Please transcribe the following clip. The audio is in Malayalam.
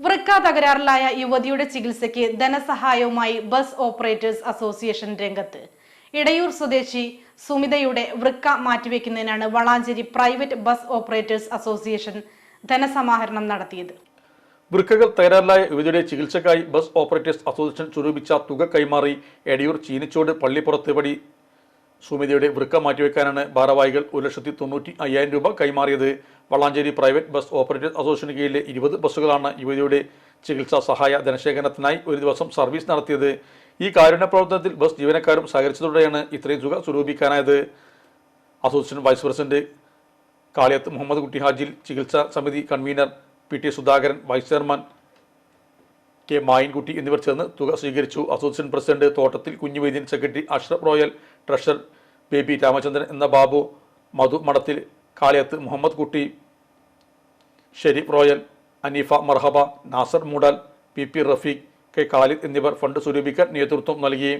വൃക്ക തകരാറിലായ യുവതിയുടെ ചികിത്സയ്ക്ക് ധനസഹായവുമായി ബസ് ഓപ്പറേറ്റേഴ്സ് അസോസിയേഷൻ രംഗത്ത്. ഇടയൂർ സ്വദേശി സുമിതയുടെ വൃക്ക മാറ്റിവെക്കുന്നതിനാണ് Valanchery private bus operators association ധനസമാഹരണം നടത്തിയത്. വൃക്കകൾ തകരാറിലായ യുവതിയുടെ ചികിത്സക്കായി ബസ് ഓപ്പറേറ്റേഴ്സ് അസോസിയേഷൻ സ്വരൂപിച്ച തുക കൈമാറി എടയൂർ ചീനിച്ചോട് പള്ളിപ്പുറത്ത് വഴി സുമിതയുടെ വൃക്ക മാറ്റിവെക്കാനാണ് ഭാരവാഹികൾ ഒരു ലക്ഷത്തി തൊണ്ണൂറ്റി അയ്യായിരം രൂപ കൈമാറിയത്. വള്ളാഞ്ചേരി പ്രൈവറ്റ് ബസ് ഓപ്പറേറ്റേഴ്സ് അസോസിയേഷന് കീഴിലെ ഇരുപത് ബസ്സുകളാണ് യുവതിയുടെ ചികിത്സാ സഹായ ധനശേഖരണത്തിനായി ഒരു ദിവസം സർവീസ് നടത്തിയത്. ഈ കാരുണ്യ പ്രവർത്തനത്തിൽ ബസ് ജീവനക്കാരും സഹകരിച്ചതോടെയാണ് ഇത്രയും തുക സ്വരൂപിക്കാനായത്. Association vice president Kaliyath Muhammad Kutty ഹാജിൽ ചികിത്സാ സമിതി convener P T Sudhakaran vice chairman K Mayankutty എന്നിവർ ചേർന്ന് തുക സ്വീകരിച്ചു. Association president Thottathil Kunjuvaidyan secretary Ashraf Royal treasurer Baby Ramachandran എന്ന ബാബു മധു മഠത്തിൽ കാളിയത്ത് മുഹമ്മദ് കുട്ടി Sherif Royal Haneefa Marhaba Nasar Moodal P. P. Rafeeq K. Khalid എന്നിവർ ഫണ്ട് സ്വരൂപിക്കാൻ നേതൃത്വം നൽകി.